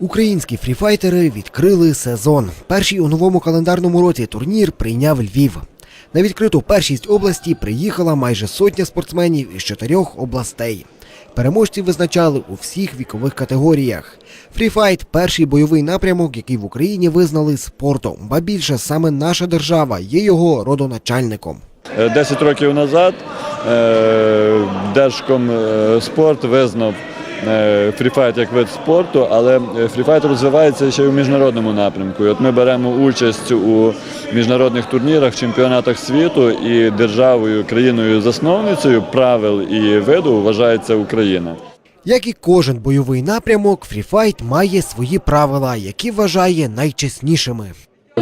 Українські фріфайтери відкрили сезон. Перший у новому календарному році турнір прийняв Львів. На відкриту першість області приїхала майже сотня спортсменів із чотирьох областей. Переможців визначали у всіх вікових категоріях. Фріфайт перший бойовий напрямок, який в Україні визнали спортом. Ба більше саме наша держава є його родоначальником. Е, 10 років назад е, Держком спорт визнав фріфайт як вид спорту, але е, фріфайт розвивається ще й у міжнародному напрямку. І от ми беремо участь у міжнародних турнірах, чемпіонатах світу і державою, країною-засновницею правил і виду вважається Україна. Як і кожен бойовий напрямок, фріфайт має свої правила, які вважає найчеснішими.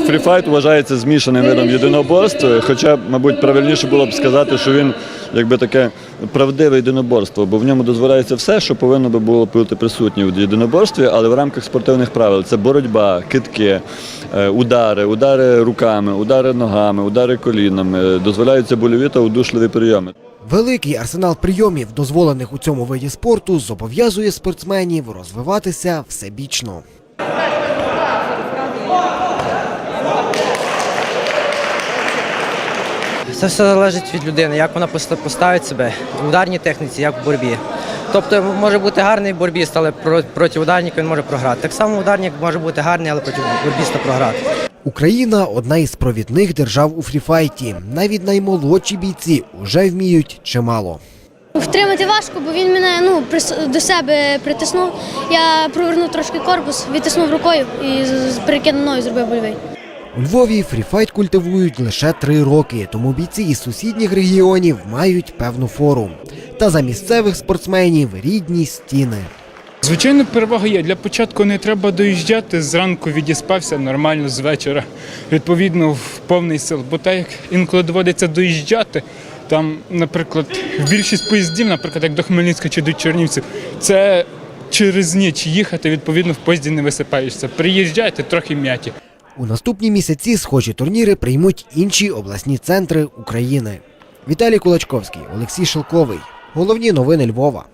Фріфайт вважається змішаним видом єдиноборств, хоча, мабуть, правильніше було б сказати, що він якби таке правдиве єдиноборство, бо в ньому дозволяється все, що повинно би було бути присутнє в єдиноборстві, але в рамках спортивних правил. Це боротьба, китки, е, удари, удари руками, удари ногами, удари колінами, дозволяються больові та удушливі прийоми. Великий арсенал прийомів, дозволених у цьому виді спорту, зобов'язує спортсменів розвиватися всебічно. Це все залежить від людини, як вона поставить себе в ударній техніці, як в боротьбі. Тобто може бути гарний борбіст, але проти ударника він може програти. Так само ударник може бути гарний, але проти борбіста програти. Україна одна із провідних держав у фріфайті. Навіть наймолодші бійці уже вміють чимало. Втримати важко, бо він мене ну, до себе притиснув. Я провернув трошки корпус, відтиснув рукою і з- з зробив больовий. У Львові фріфайт культивують лише три роки, тому бійці із сусідніх регіонів мають певну фору. Та за місцевих спортсменів рідні стіни. Звичайно, перевага є. Для початку не треба доїжджати. Зранку відіспався нормально з вечора. Відповідно, в повний сил. Бо так як інколи доводиться доїжджати, там, наприклад, більшість поїздів, наприклад, як до Хмельницька чи до Чернівців, це через ніч їхати, відповідно, в поїзді не висипаєшся. Приїжджайте трохи м'яті. У наступні місяці схожі турніри приймуть інші обласні центри України. Віталій Кулачковський, Олексій Шелковий. Головні новини Львова.